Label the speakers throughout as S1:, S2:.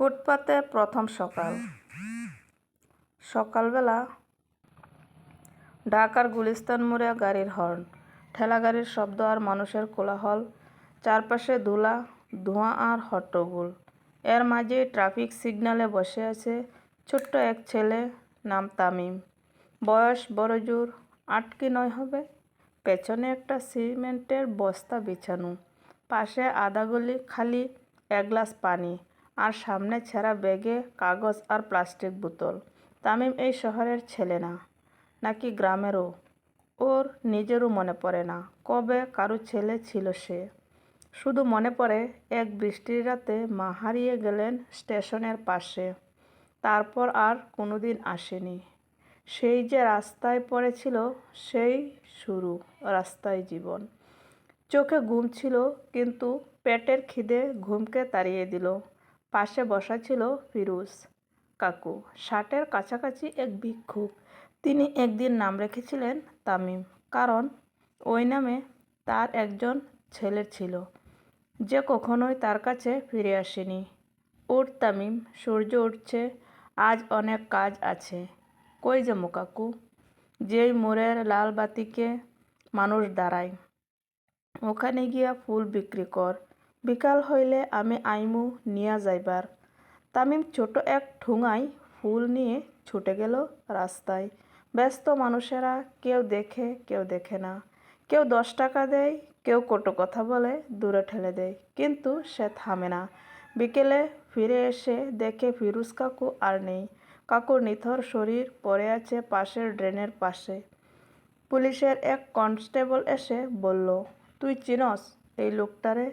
S1: ফুটপাতে প্রথম সকাল। সকালবেলা ঢাকার গুলিস্তান মোড়ে গাড়ির হর্ন। ঠেলাগাড়ির শব্দ আর মানুষের কোলাহল। চারপাশে ধুলা, ধোঁয়া আর হট্টগোল। এর মাঝে ট্রাফিক সিগনালে বসে আছে ছোট্ট এক ছেলে নাম তামিম। বয়স বড়জোর আট কি নয় হবে? পেছনে একটা সিমেন্টের বস্তা বিছানো। পাশে আধা গলি খালি, এক গ্লাস পানি। আর সামনে ছেঁড়া ব্যাগে কাগজ আর প্লাস্টিক বোতল। তামিম এই শহরের ছেলে না, নাকি গ্রামেরও? ওর নিজেরও মনে পড়ে না, কবে কারও ছেলে ছিল সে। শুধু মনে পড়ে, এক বৃষ্টির রাতে মা হারিয়ে গেলেন স্টেশনের পাশে। তারপর আর কোনোদিন আসেনি। সেই যে রাস্তায় পড়েছিল, সেই শুরু রাস্তায় জীবন। চোখে ঘুম ছিল, কিন্তু পেটের খিদে ঘুমকে তাড়িয়ে দিল। পাশে বসা ছিল ফিরোজ। কাকু ষাটের কাছাকাছি এক ভিক্ষুক। তিনি একদিন নাম রেখেছিলেন তামিম, কারণ ওই নামে তার একজন ছেলে ছিল। যে কখনোই তার কাছে ফিরে আসেনি। উঠ তামিম, সূর্য উঠছে, আজ অনেক কাজ আছে। কই যাব কাকু? যেই মোড়ের লাল বাতিকে মানুষ দাঁড়ায়। ওখানে গিয়া ফুল বিক্রি কর। বিকাল হইলে আমি আইমু নিয়া যাইবার। তামিম ছোট এক ঠুঙায় ফুল নিয়ে ছুটে গেল রাস্তায়। ব্যস্ত মানুষেরা কেউ দেখে কেউ দেখে না। কেউ দশ টাকা দেয়, কেউ কটু কথা বলে, দূরে ঠেলে দেয়। কিন্তু সে থামে না। বিকেলে ফিরে এসে দেখে ফিরুজ কাকু আর নেই। কাকুর নিথর শরীর পড়ে আছে পাশের ড্রেনের পাশে। পুলিশের এক কনস্টেবল এসে বলল, তুই চিনস এই লোকটারে?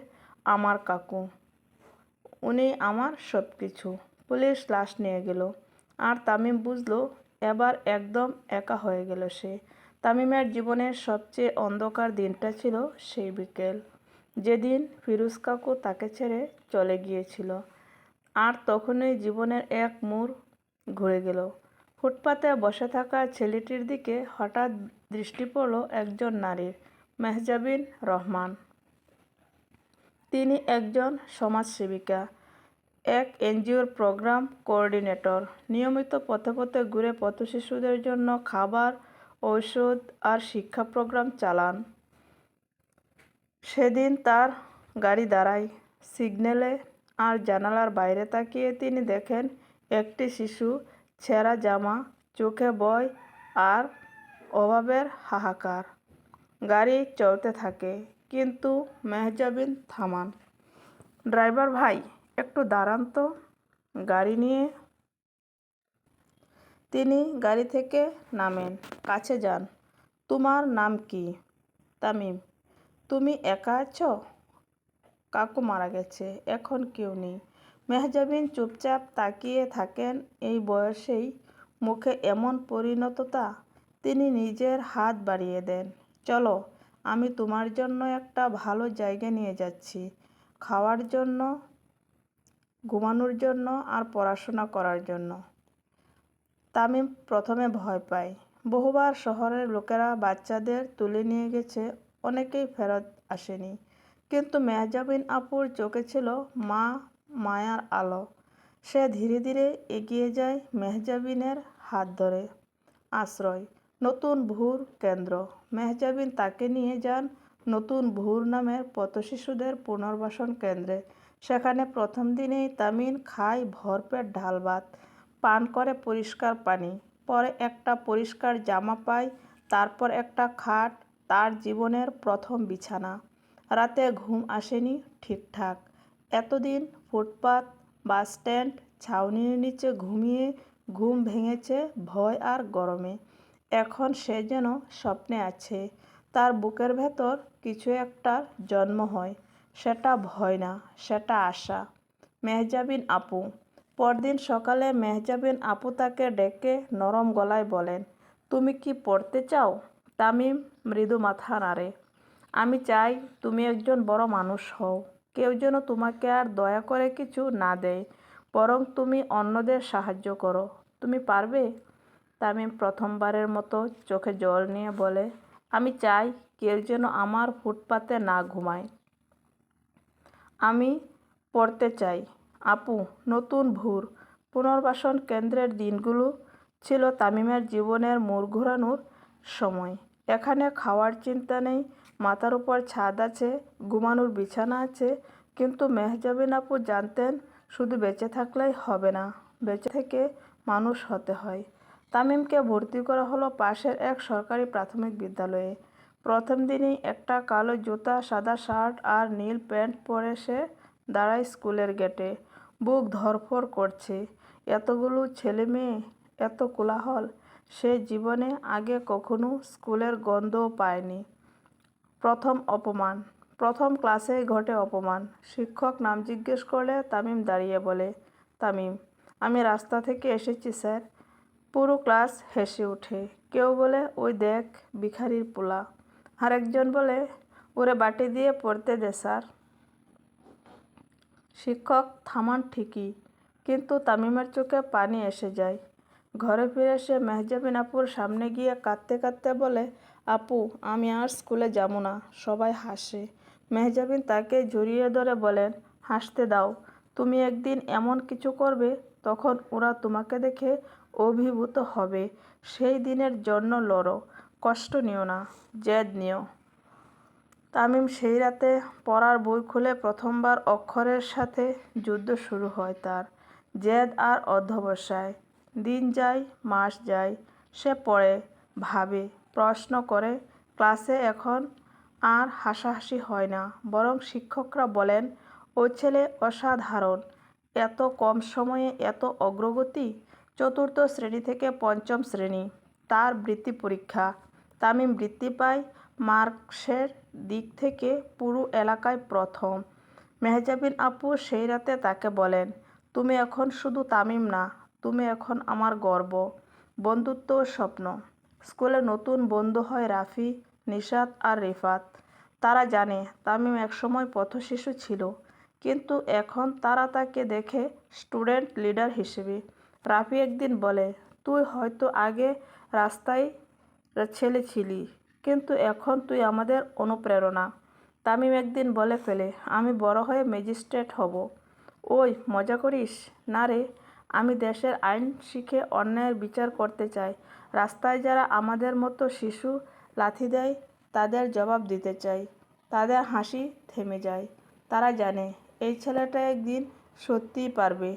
S1: আমার কাকু। উনি আমার সব কিছু পুলিশ লাশ নিয়ে গেল। আর তামিম বুঝলো, এবার একদম একা হয়ে গেল সে। তামিমের জীবনের সবচেয়ে অন্ধকার দিনটা ছিল সেই বিকেল। যেদিন ফিরোজ কাকু তাকে ছেড়ে চলে গিয়েছিল। আর তখনই জীবনের এক মোড় ঘুরে গেল। ফুটপাতে বসে থাকা ছেলেটির দিকে হঠাৎ দৃষ্টি পড়ল একজন নারীর, মেহজাবিন রহমান। তিনি একজন সমাজসেবিকা, এক এনজিওর প্রোগ্রাম কোঅর্ডিনেটর। নিয়মিত পথে পথে ঘুরে পথ শিশুদের জন্য খাবার, ঔষধ আর শিক্ষা প্রোগ্রাম চালান। সেদিন তার গাড়ি দাঁড়ায়। সিগন্যালে আর জানালার বাইরে তাকিয়ে তিনি দেখেন একটি শিশু ছেঁড়া জামা, চোখে বয় আর অভাবের হাহাকার। গাড়ি চলতে থাকে। কিন্তু মেহজাবিন থামান। ড্রাইভার ভাই, একটু দাঁড়ান তো। গাড়ি নিয়ে তিনি গাড়ি থেকে নামেন। কাছে যান। তোমার নাম কি? তামিম। তুমি একা আছো? কাকু মারা গেছে। এখন কেউ নেই। মেহজাবিন চুপচাপ তাকিয়ে থাকেন এই বয়সেই মুখে এমন পরিণততা তিনি নিজের হাত বাড়িয়ে দেন। চলো আমি তোমার জন্য একটা ভালো জায়গা নিয়ে যাচ্ছি। খাওয়ার জন্য, ঘুমানোর জন্য আর পড়াশোনা করার জন্য। তামিম প্রথমে ভয় পায়। বহুবার শহরের লোকেরা বাচ্চাদের তুলে নিয়ে গেছে, অনেকেই ফেরত আসেনি। কিন্তু মেহজাবিন আপুর চোখে ছিল মা, মায়ার আলো। সে ধীরে ধীরে এগিয়ে যায় মেহজাবিনের হাত ধরে। আশ্রয়। নতুন ভুর কেন্দ্র। মেহজাবিন তাকে নিয়ে যান নতুন ভুর নামের পথশিশুদের পুনর্বাসন কেন্দ্রে। সেখানে প্রথম দিনেই তামিন খায় ভরপেট ঢাল ভাত, পান করে পরিষ্কার পানি, পরে একটা পরিষ্কার জামা পায়, তারপর একটা খাট, তার জীবনের প্রথম বিছানা। রাতে ঘুম আসেনি ঠিকঠাক। এতদিন ফুটপাত বাস স্ট্যান্ড ছাউনির নিচে ঘুমিয়ে ঘুম ভেঙেছে ভয় আর গরমে। এখন সে যেন স্বপ্নে আছে। তার বুকের ভেতর কিছু একটার জন্ম হয়। সেটা ভয় না, সেটা আশা। মেহজাবিন আপু। পরদিন সকালে মেহজাবিন আপু তাকে ডেকে নরম গলায় বলেন, তুমি কি পড়তে চাও? তামিম মৃদু মাথা নাড়ে, আমি চাই তুমি একজন বড় মানুষ হও। কেউ যেন তোমাকে আর দয়া করে কিছু না দেয়। বরং তুমি অন্যদের সাহায্য করো। তুমি পারবে? তামিম প্রথমবারের মতো চোখে জল নিয়ে বলে, আমি চাই কেউ যেন আমার ফুটপাতে না ঘুমায়। আমি পড়তে চাই। আপু, নতুন ভোর। পুনর্বাসন কেন্দ্রের দিনগুলো ছিল তামিমের জীবনের মোড় ঘোরানোর সময়। এখানে খাওয়ার চিন্তা নেই, মাথার উপর ছাদ আছে, ঘুমানোর বিছানা আছে, কিন্তু মেহজাবিন আপু জানতেন শুধু বেঁচে থাকলেই হবে না, বেঁচে থেকে মানুষ হতে হয়। তামিমকে ভর্তি করা হলো পাশের এক সরকারি প্রাথমিক বিদ্যালয়ে। প্রথম দিনই একটা কালো জুতা, সাদা শার্ট আর নীল প্যান্ট পরে সে দাঁড়ায় স্কুলের গেটে। বুক ধরফর করছে। এতগুলো ছেলে মেয়ে, এত কোলাহল। সে জীবনে আগে কখনো স্কুলের গন্ধও পায়নি। প্রথম অপমান। প্রথম ক্লাসেই ঘটে অপমান। শিক্ষক নাম জিজ্ঞেস করলে তামিম দাঁড়িয়ে বলে, তামিম, আমি রাস্তা থেকে এসেছি, স্যার। পুরো ক্লাস হেসে ওঠে। কেউ বলে, ওই দেখ, ভিখারির পোলা। আর একজন বলে, ওরে বাটি দিয়ে পড়তে দে, স্যার। শিক্ষক, থামান ঠিকই, কিন্তু তামিমের চোখে পানি এসে যায়। ঘরে ফিরে সে মেহজাবিন আপুর সামনে গিয়ে কাঁদতে কাঁদতে বলে, আপু, আমি আর স্কুলে যাব না। সবাই হাসে। মেহজাবিন তাকে জড়িয়ে ধরে বলেন, হাসতে দাও। তুমি একদিন এমন কিছু করবে, তখন ওরা তোমাকে দেখে অভিভূত হবে, সেই দিনের জন্য লড়ো, কষ্ট নিও না, জেদ নিও। তামিম সেই রাতে পড়ার বই খুলে প্রথমবার অক্ষরের সাথে যুদ্ধ শুরু হয় তার। জেদ আর অধ্যবসায়, দিন যায়, মাস যায়, সে পড়ে, ভাবে, প্রশ্ন করে, ক্লাসে এখন আর হাসাহাসি হয় না, বরং শিক্ষকরা বলেন ও ছেলে অসাধারণ, এত কম সময়ে এত অগ্রগতি চতুর্থ শ্রেণি থেকে পঞ্চম শ্রেণি। তার বৃত্তি পরীক্ষা। তামিম বৃত্তি পায় মার্কসের দিক থেকে পুরো এলাকায় প্রথম। মেহজাবিন আপু সেই রাতে তাকে বলেন, তুমি এখন শুধু তামিম না, তুমি এখন আমার গর্ব, বন্ধুত্ব স্বপ্ন। স্কুলে নতুন বন্ধু হয় রাফি, নিশাত আর রিফাত। তারা জানে তামিম একসময় পথশিশু ছিল, কিন্তু এখন তারা তাকে দেখে স্টুডেন্ট লিডার হিসেবে। রাফি একদিন বলে, তুই হয়তো আগে রাস্তায় ছেলে ছিলি, কিন্তু এখন তুই আমাদের অনুপ্রেরণা। তামিম একদিন বলে ফেলে, আমি বড় হয়ে ম্যাজিস্ট্রেট হব। ওই, মজা করিস? না রে, আমি দেশের আইন শিখে অন্যায়ের বিচার করতে চাই। রাস্তায় যারা আমাদের মতো শিশু লাথি দেয়, তাদের জবাব দিতে চাই। তাদের হাসি থেমে যায়। তারা জানে, এই ছেলেটা একদিন সত্যিই পারবে।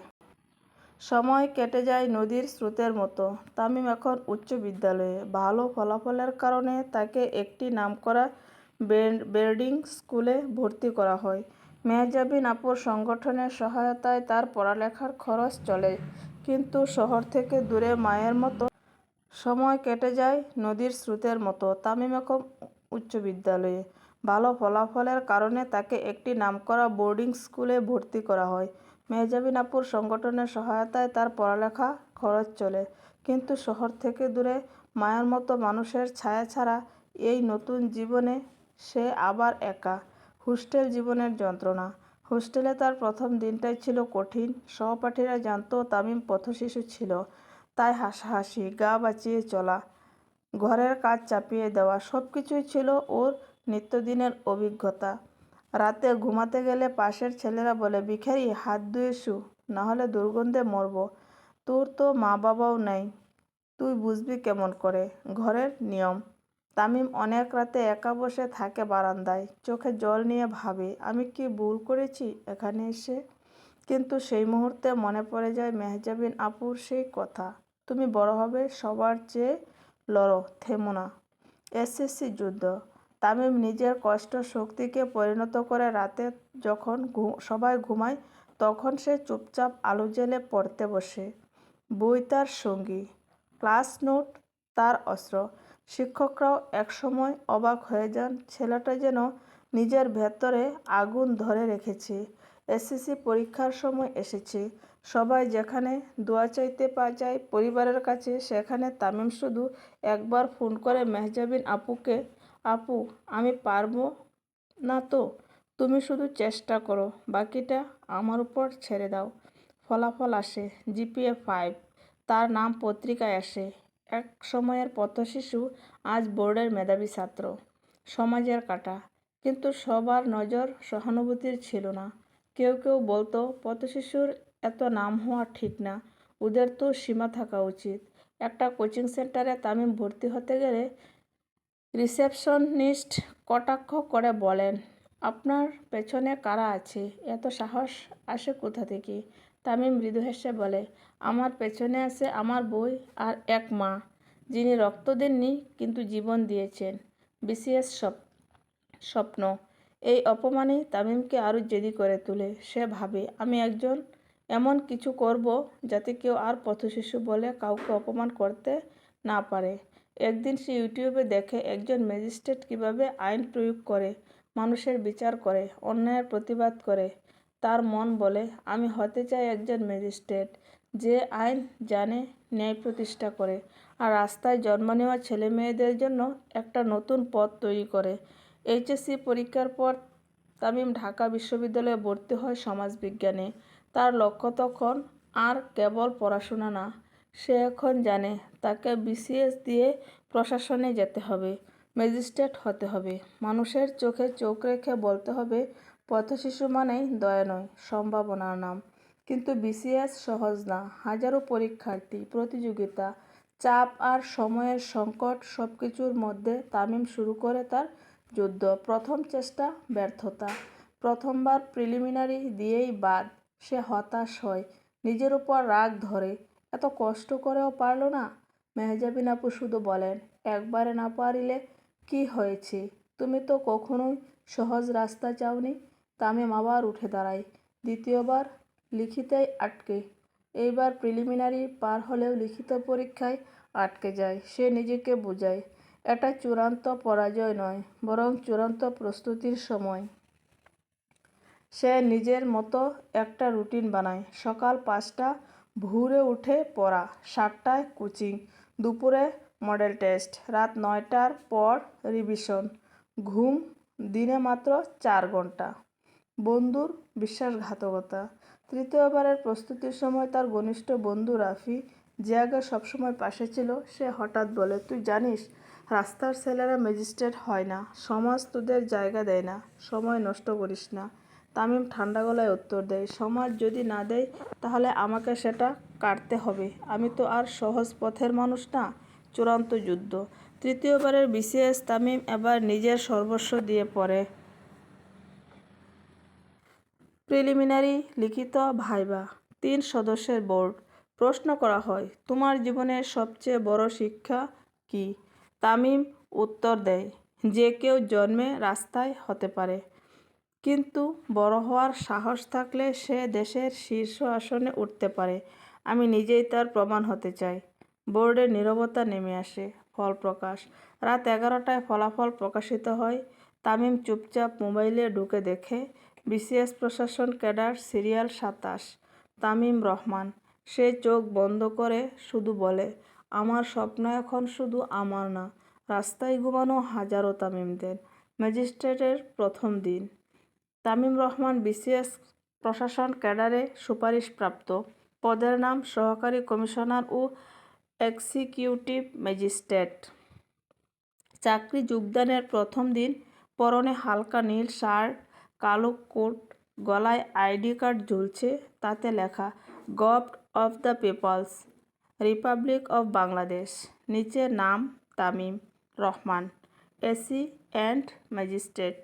S1: সময় কেটে যায় নদীর স্রোতের মতো। তামিম এখন উচ্চ বিদ্যালয়ে। ভালো ফলাফলের কারণে তাকে একটি নামকরা বোর্ডিং স্কুলে ভর্তি করা হয়। মেহজাবিন আপুর সংগঠনের সহায়তায় তার পড়ালেখার খরচ চলে, কিন্তু শহর থেকে দূরে মায়ের মতো সময় কেটে যায় নদীর স্রোতের মতো। তামিম এখন উচ্চ বিদ্যালয়ে। ভালো ফলাফলের কারণে তাকে একটি নামকরা বোর্ডিং স্কুলে ভর্তি করা হয়। মেহজাবিন আপুর সংগঠনের সহায়তায় তার পড়ালেখা খরচ চলে। কিন্তু শহর থেকে দূরে মায়ের মতো মানুষের ছায়া ছাড়া এই নতুন জীবনে সে আবার একা। হোস্টেল জীবনের যন্ত্রণা। হোস্টেলে তার প্রথম দিনটাই ছিল কঠিন। সহপাঠীরা জানতো তামিম পথশিশু ছিল। তাই হাসাহাসি, গা বাঁচিয়ে চলা, ঘরের কাজ চাপিয়ে দেওয়া সব কিছুই ছিল ওর নিত্যদিনের অভিজ্ঞতা। রাতে ঘুমাতে গেলে পাশের ছেলেরা বলে, ভিখারি, হাত ধুয়ে শু, নাহলে দুর্গন্ধে মরব। তোর তো মা বাবাও নেই। তুই বুঝবি কেমন করে। ঘরের নিয়ম তামিম অনেক রাতে একা বসে থাকে বারান্দায়। চোখে জল নিয়ে ভাবে, আমি কি ভুল করেছি এখানে এসে? কিন্তু সেই মুহূর্তে মনে পড়ে যায় মেহজাবিন আপুর সেই কথা। তুমি বড় হবে, সবার চেয়ে লড়ো, থেমো না। এসএসসি যুদ্ধ। তামিম নিজের কষ্ট শক্তিকে পরিণত করে রাতে যখন সবাই ঘুমায়, তখন সে চুপচাপ আলো জেলে পড়তে বসে। বই তার সঙ্গী। ক্লাস নোট তার অস্ত্র। শিক্ষকরাও একসময় অবাক হয়ে যান, ছেলেটা যেন নিজের ভেতরে আগুন ধরে রেখেছে। এসএসসি পরীক্ষার সময় এসেছে। সবাই যেখানে দোয়া চাইতে পা যায়, পরিবারের কাছে, সেখানে তামিম শুধু একবার ফোন করে মেহজাবিন আপুকে আপু, আমি পারব না তো? তুমি শুধু চেষ্টা করো, বাকিটা আমার উপর ছেড়ে দাও। ফলাফল আসে, জিপিএ ফাইভ তার নাম পত্রিকায় আসে। এক সময়ের পথশিশু, আজ বোর্ডের মেধাবী ছাত্র। সমাজের কাটা, কিন্তু সবার নজর সহানুভূতির ছিল না। কেউ কেউ বলতো, পথশিশুর এত নাম হওয়া ঠিক না, ওদের তো সীমা থাকা উচিত। একটা কোচিং সেন্টারে তামিম ভর্তি হতে গেলে রিসেপশনিস্ট কটাক্ষ করে বলেন, আপনার পেছনে কারা আছে? এত সাহস আসে কোথা থেকে? তামিম মৃদু হেসে বলে, আমার পেছনে আছে আমার বই আর এক মা, যিনি রক্ত দেননি কিন্তু জীবন দিয়েছেন। বিসিএস সব স্বপ্ন। এই অপমানে তামিমকে আরও জেদি করে তোলে। সে ভাবে, আমি একজন এমন কিছু করব যাতে কেউ আর পথশিশু বলে কাউকে অপমান করতে না পারে। একদিন সে ইউটিউবে দেখে একজন ম্যাজিস্ট্রেট কীভাবে আইন প্রয়োগ করে, মানুষের বিচার করে, অন্যায়ের প্রতিবাদ করে। তার মন বলে, আমি হতে চাই একজন ম্যাজিস্ট্রেট যে আইন জানে, ন্যায় প্রতিষ্ঠা করে আর রাস্তায় জন্ম নেওয়া ছেলে মেয়েদের জন্য একটা নতুন পথ তৈরি করে। এইচএসসি পরীক্ষার পর তামিম ঢাকা বিশ্ববিদ্যালয়ে ভর্তি হয় সমাজবিজ্ঞানে। তার লক্ষ্য তখন আর কেবল পড়াশোনা না সে এখন জানে, তাকে বিসিএস দিয়ে প্রশাসনে যেতে হবে, ম্যাজিস্ট্রেট হতে হবে। মানুষের চোখে চোখ রেখে বলতে হবে, পথশিশু মানেই দয়া নয়, সম্ভাবনার নাম। কিন্তু বিসিএস সহজ না। হাজারো পরীক্ষার্থী, প্রতিযোগিতা, চাপ আর সময়ের সংকট সব কিছুর মধ্যে তামিম শুরু করে তার যুদ্ধ। প্রথম চেষ্টা ব্যর্থতা। প্রথমবার প্রিলিমিনারি দিয়েই বাদ। সে হতাশ হয়। নিজের উপর রাগ ধরে। এত কষ্ট করেও পারল না? মেহজাবিন আপু শুধু বলেন, একবারে না পারিলে কি হয়েছে? তুমি তো কখনোই সহজ রাস্তা চাওনি। তামিম আবার উঠে দাঁড়ায়, দ্বিতীয়বার লিখিতেই আটকে। এইবার প্রিলিমিনারি পার হলেও লিখিত পরীক্ষায় আটকে যায়, সে নিজেকে বোঝায়। এটা চূড়ান্ত পরাজয় নয়, বরং চূড়ান্ত প্রস্তুতির সময়। সে নিজের মতো একটা রুটিন বানায়, সকাল পাঁচটা ভোরে উঠে পড়া সাতটায় কোচিং, দুপুরে মডেল টেস্ট, রাত নয়টার পর রিভিশন, ঘুম দিনে মাত্র চার ঘণ্টা। বন্ধুর বিশ্বাসঘাতকতা, তৃতীয়বারের প্রস্তুতির সময় তার ঘনিষ্ঠ বন্ধু রাফি যে আগে সবসময় পাশে ছিল, সে হঠাৎ বলে, তুই জানিস, রাস্তার ছেলেরা ম্যাজিস্ট্রেট হয় না, সমাজ তোদের জায়গা দেয় না, সময় নষ্ট করিস না তামিম ঠান্ডা গলায় উত্তর দেয়, সমাজ যদি না দেয়, তাহলে আমাকে সেটা কাটতে হবে। আমি তো আর সহজ পথের মানুষ না। চূড়ান্ত যুদ্ধ। তৃতীয়বারের বিসিএস তামিম এবার নিজের সর্বস্ব দিয়ে পড়ে। প্রিলিমিনারি লিখিত ভাইবা, তিন সদস্যের বোর্ড। প্রশ্ন করা হয়, তোমার জীবনের সবচেয়ে বড় শিক্ষা কি? তামিম উত্তর দেয়, যে কেউ জন্মে রাস্তায় হতে পারে। কিন্তু বড় হওয়ার সাহস থাকলে সে দেশের শীর্ষ আসনে উঠতে পারে। আমি নিজেই তার প্রমাণ হতে চাই। বোর্ডের নীরবতা নেমে আসে। ফল প্রকাশ। রাত এগারোটায় ফলাফল প্রকাশিত হয়। তামিম চুপচাপ মোবাইলে ঢুকে দেখে, বিসিএস প্রশাসন ক্যাডার সিরিয়াল সাতাশ। তামিম রহমান। সে চোখ বন্ধ করে শুধু বলে, আমার স্বপ্ন এখন শুধু আমার না। রাস্তায় ঘুমানো হাজারো তামিমদের। ম্যাজিস্ট্রেটের প্রথম দিন। তামিম রহমান বিসিএস প্রশাসন ক্যাডারে সুপারিশপ্রাপ্ত। পদের নাম সহকারী কমিশনার ও এক্সিকিউটিভ ম্যাজিস্ট্রেট। চাকরি যোগদানের প্রথম দিন পরনে হালকা নীল শার্ট, কালো কোট, গলায় আইডি কার্ড ঝুলছে, তাতে লেখা Govt of the People's, Republic of Bangladesh নিচে নাম Tamim Rahman, AC and magistrate.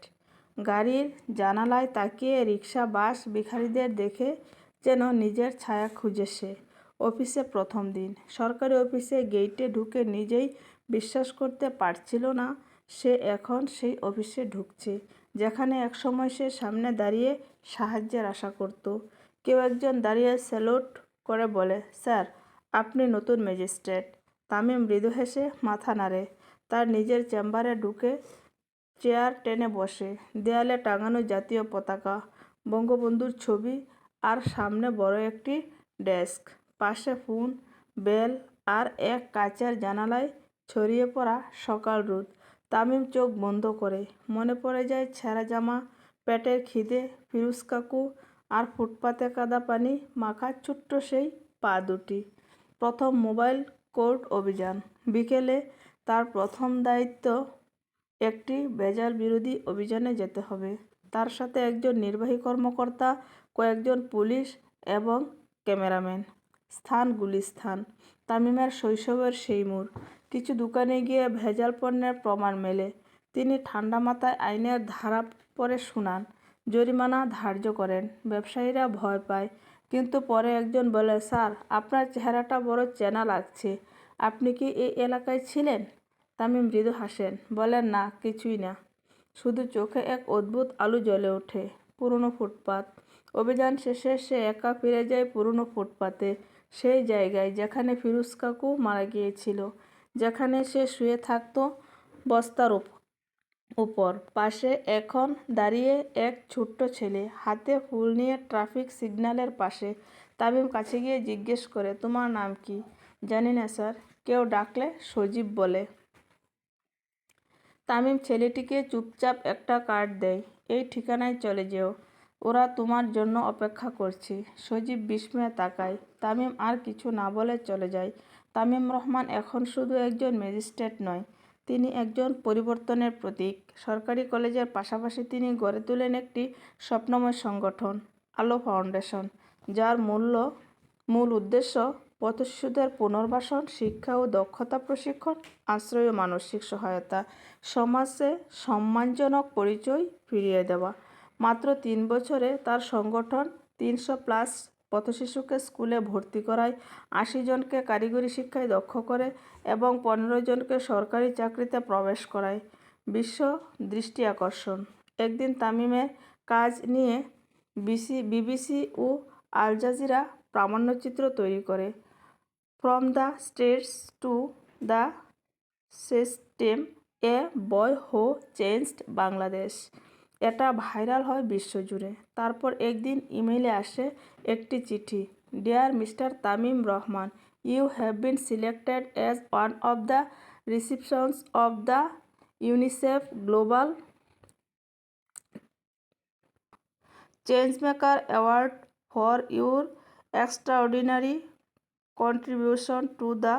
S1: গাড়ির জানালায় তাকিয়ে রিক্সা বাস ভিখারিদের দেখে যেন নিজের ছায়া খুঁজে সে অফিসে প্রথম দিন। সরকারি অফিসে গেইটে ঢুকে নিজেই বিশ্বাস করতে পারছিল না সে এখন সেই অফিসে ঢুকছে, যেখানে একসময় সে সামনে দাঁড়িয়ে সাহায্যের আশা করত। কেউ একজন দাঁড়িয়ে স্যালুট করে বলে, স্যার, আপনি নতুন ম্যাজিস্ট্রেট। তামিম মৃদু হেসে মাথা নাড়ে। তার নিজের চেম্বারে ঢুকে চেয়ার টেনে বসে, দেয়ালে টাঙানো জাতীয় পতাকা, বঙ্গবন্ধুর ছবি আর সামনে বড় একটি ডেস্ক। পাশে ফোন, বেল আর এক কাচের জানালায় ছড়িয়ে পড়া সকাল রোদ। তামিম চোখ বন্ধ করে, মনে পড়ে যায় ছেঁড়া জামা, পেটের খিদে, ফিরুজ কাকু আর ফুটপাতে কাদা পানি মাখা ছোট্ট সেই পা দুটি। প্রথম মোবাইল কোর্ট অভিযান। বিকেলে তার প্রথম দায়িত্ব একটি ভেজাল বিরোধী অভিযানে যেতে হবে। তার সাথে একজন নির্বাহী কর্মকর্তা, কয়েকজন পুলিশ এবং ক্যামেরাম্যান। স্থান গুলিস্থান। তামিমের শৈশবের সেই মোড়। কিছু দোকানে গিয়ে ভেজাল পণ্যের প্রমাণ মেলে। তিনি ঠান্ডা মাথায় আইনের ধারা পরে শোনান, জরিমানা ধার্য করেন। ব্যবসায়ীরা ভয় পায়, কিন্তু পরে একজন বলে, স্যার, আপনার চেহারাটা বড় চেনা লাগছে। আপনি কি এই এলাকায় ছিলেন? তামিম মৃদু হাসেন, বলেন, না, কিছুই না। শুধু চোখে এক অদ্ভুত আলো জ্বলে ওঠে, পুরনো ফুটপাত। অভিযান শেষে সে একা ফিরে যায় পুরনো ফুটপাতে, সেই জায়গায় যেখানে ফিরোজ কাকু মারা গিয়েছিল, যেখানে সে শুয়ে থাকতো বস্তার উপ- উপর। পাশে এখন দাঁড়িয়ে এক ছোট্ট ছেলে, হাতে ফুল নিয়ে ট্রাফিক সিগন্যালের পাশে। তামিম কাছে গিয়ে জিজ্ঞেস করে, তোমার নাম কি? জানি না, স্যার। কেউ ডাকলে সজীব বলে। তামিম ছেলেটিকে চুপচাপ একটা কার্ড দেয়, এই ঠিকানায় চলে যেও। ওরা তোমার জন্য অপেক্ষা করছে। সজীব বিস্ময়ে তাকায়। তামিম আর কিছু না বলে চলে যায়। তামিম রহমান এখন শুধু একজন ম্যাজিস্ট্রেট নয়, তিনি একজন পরিবর্তনের প্রতীক। সরকারি কলেজের পাশাপাশি তিনি গড়ে তোলেন একটি স্বপ্নময় সংগঠন, আলো ফাউন্ডেশন, যার মূল্য, মূল উদ্দেশ্য পথশিশুদের পুনর্বাসন, শিক্ষা ও দক্ষতা প্রশিক্ষণ, আশ্রয় ও মানসিক সহায়তা, সমাজে সম্মানজনক পরিচয় ফিরিয়ে দেওয়া। মাত্র তিন বছরে তার সংগঠন তিনশো প্লাস পথশিশুকে স্কুলে ভর্তি করায়, আশি জনকে কারিগরি শিক্ষায় দক্ষ করে এবং পনেরো জনকে সরকারি চাকরিতে প্রবেশ করায়। বিশ্ব দৃষ্টি আকর্ষণ। একদিন তামিমের কাজ নিয়ে বিসি, বিবিসি ও আল জাজিরা প্রামাণ্যচিত্র তৈরি করে। From the streets to the system a boy who changed Bangladesh এটা ভাইরাল হয় বিশ্বজুড়ে। তারপর একদিন ইমেইলে আসে একটি চিঠি। Dear mister Tamim Rahman you have been selected as one of the recipients of the UNICEF global Changemaker award for your extraordinary contribution to the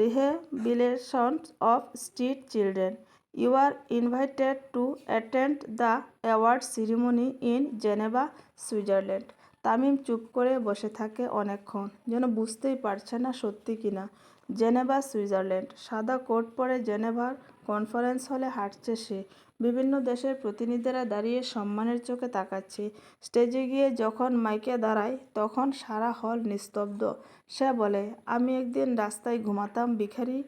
S1: rehabilitation of street children. You are invited to attend the award ceremony in Geneva, Switzerland. Tamim চুপ করে বসে থাকে অনেকক্ষণ যেন বুঝতেই পারছে না সত্যি কিনা। Geneva Switzerland. সাদা কোট পরে জেনেভার কনফারেন্স হলে হাঁটছে সে। বিভিন্ন দেশের প্রতিনিধিরা দাঁড়িয়ে সম্মানের চোখে তাকাচ্ছে। স্টেজে গিয়ে যখন মাইকে দাঁড়ায় তখন সারা হল নিস্তব্ধ। সে বলে, আমি একদিন রাস্তায় ঘুমাতাম, ভিখারি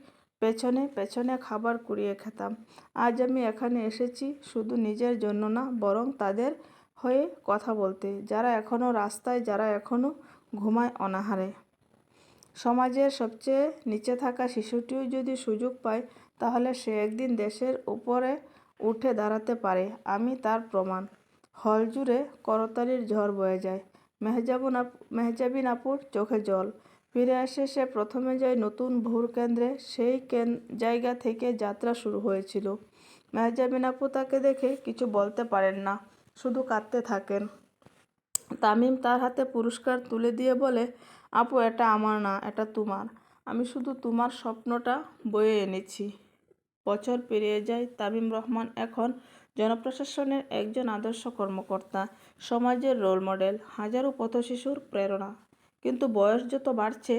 S1: পেছনে পেছনে খাবার কুড়িয়ে খেতাম। আজ আমি এখানে এসেছি শুধু নিজের জন্য না, বরং তাদের হয়ে কথা বলতে। যারা এখনও রাস্তায়, যারা এখনও ঘুমায় অনাহারে। সমাজের সবচেয়ে নিচে থাকা শিশুটিও যদি সুযোগ পায়, তাহলে সে একদিন দেশের উপরে উঠে দাঁড়াতে পারে। আমি তার প্রমাণ। হল জুড়ে করতালির ঝড় বয়ে যায়। মেহজাবুন আপু, মেহজাবিন আপুর চোখে জল। ফিরে আসে সে প্রথমে যায় নতুন ভোর কেন্দ্রে। সেই জায়গা থেকে যাত্রা শুরু হয়েছিল। মেহজাবিন আপু তাকে দেখে কিছু বলতে পারেন না, শুধু কাঁদতে থাকেন। তামিম তার হাতে পুরস্কার তুলে দিয়ে বলে, আপু, এটা আমার না, এটা তোমার। আমি শুধু তোমার স্বপ্নটা বয়ে এনেছি। বছর পেরিয়ে যায়, তামিম রহমান এখন জনপ্রশাসনের একজন আদর্শ কর্মকর্তা, সমাজের রোল মডেল, হাজারো পথশিশুর প্রেরণা। কিন্তু বয়স যত বাড়ছে,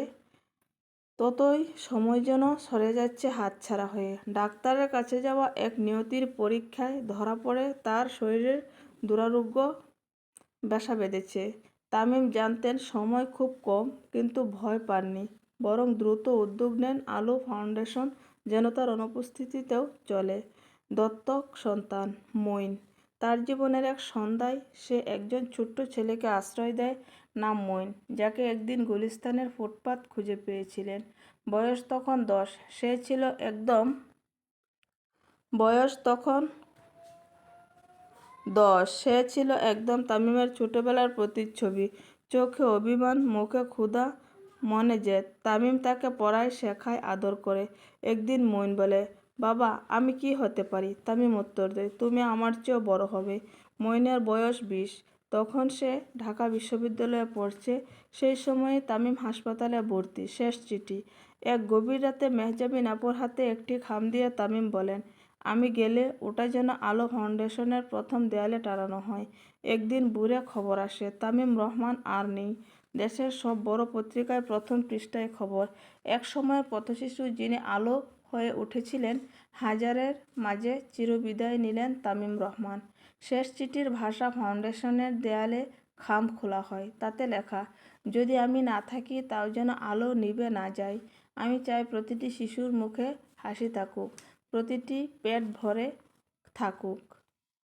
S1: ততই সময় যেন সরে যাচ্ছে হাতছাড়া হয়ে। ডাক্তারের কাছে যাওয়া এক নিয়তির পরীক্ষায় ধরা পড়ে তার শরীরের দুরারোগ্য বাসা বেঁধেছে। তামিম জানতেন সময় খুব কম, কিন্তু ভয় পাননি, বরং দ্রুত উদ্যোগ নেন আলো ফাউন্ডেশন যেন তার অনুপস্থিতিতেও চলে। দত্তক সন্তান মইন তার জীবনের এক সন্ধ্যায় সে একজন ছোট্ট ছেলেকে আশ্রয় দেয় নাম মইন, যাকে একদিন গুলিস্তানের ফুটপাত খুঁজে পেয়েছিলেন। বয়স তখন দশ, সে ছিল একদম বয়স তখন দশ, সে ছিল একদম তামিমের ছোটবেলার প্রতিচ্ছবি। চোখে অভিমান, মুখে ক্ষুধা, মনে জেদ। তামিম তাকে পড়ায়, শেখায়, আদর করে। একদিন মইন বলে, বাবা, আমি কি হতে পারি? তামিম উত্তর দেয়, তুমি আমার চেয়েও বড় হবে। মইনের বয়স বিশ। তখন সে ঢাকা বিশ্ববিদ্যালয়ে পড়ছে। সেই সময়ে তামিম হাসপাতালে ভর্তি। শেষ চিঠি। এক গভীর রাতে মেহজাবিন আপুর হাতে একটি খাম দিয়ে তামিম বলেন, আমি গেলে ওটা যেন আলো ফাউন্ডেশনের প্রথম দেয়ালে টানানো হয়। একদিন বুড়ে খবর আসে, তামিম রহমান আর নেই। দেশের সব বড় পত্রিকায় প্রথম পৃষ্ঠায় খবর। এক সময়ের পথশিশু যিনি আলো হয়ে উঠেছিলেন, হাজারের মাঝে চিরবিদায় নিলেন তামিম রহমান। শেষ চিঠির ভাষা ফাউন্ডেশনের দেয়ালে খাম খোলা হয়। তাতে লেখা, যদি আমি না থাকি, তাও যেন আলো নিবে না যায়। আমি চাই প্রতিটি শিশুর মুখে হাসি থাকুক, প্রতিটি পেট ভরে থাকুক,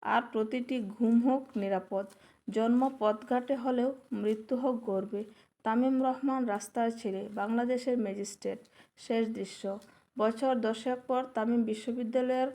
S1: আর প্রতিটি ঘুম হোক নিরাপদ। জন্ম পথঘাটে হলেও মৃত্যু হোক গর্বে। তামিম রহমান রাস্তার ছেলে, বাংলাদেশের ম্যাজিস্ট্রেট। শেষ দৃশ্য। বছর দশেক পর তামিম বিশ্ববিদ্যালয়ের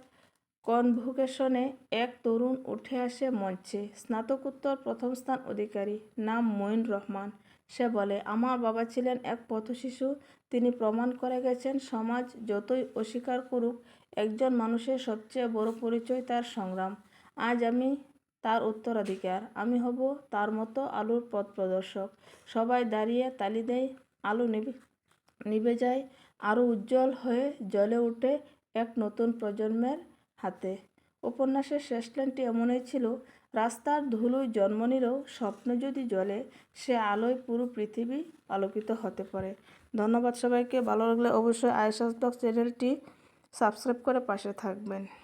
S1: কনভোকেশনে এক তরুণ উঠে আসে মঞ্চে। স্নাতকোত্তর প্রথম স্থান অধিকারী, নাম মঈন রহমান। সে বলে, আমার বাবা ছিলেন এক পথশিশু। তিনি প্রমাণ করে গেছেন, সমাজ যতই অস্বীকার করুক, একজন মানুষের সবচেয়ে বড় পরিচয় তার সংগ্রাম। আজ আমি তার উত্তরাধিকার। আমি হব তার মতো আলোর পথ প্রদর্শক। সবাই দাঁড়িয়ে তালি দেয়, আলো নিবে নিভে যায়। আরও উজ্জ্বল হয়ে জ্বলে ওঠে এক নতুন প্রজন্মের হাতে। উপন্যাসের শেষ লাইনটি এমনই ছিল, রাস্তার ধুলোয় জন্ম নিলেও স্বপ্ন যদি জ্বলে, সে আলোয় পুরো পৃথিবী আলোকিত হতে পারে। ধন্যবাদ সবাইকে, ভালো লাগলে অবশ্যই আয়েশাস চ্যানেলটি সাবস্ক্রাইব করে পাশে থাকবেন।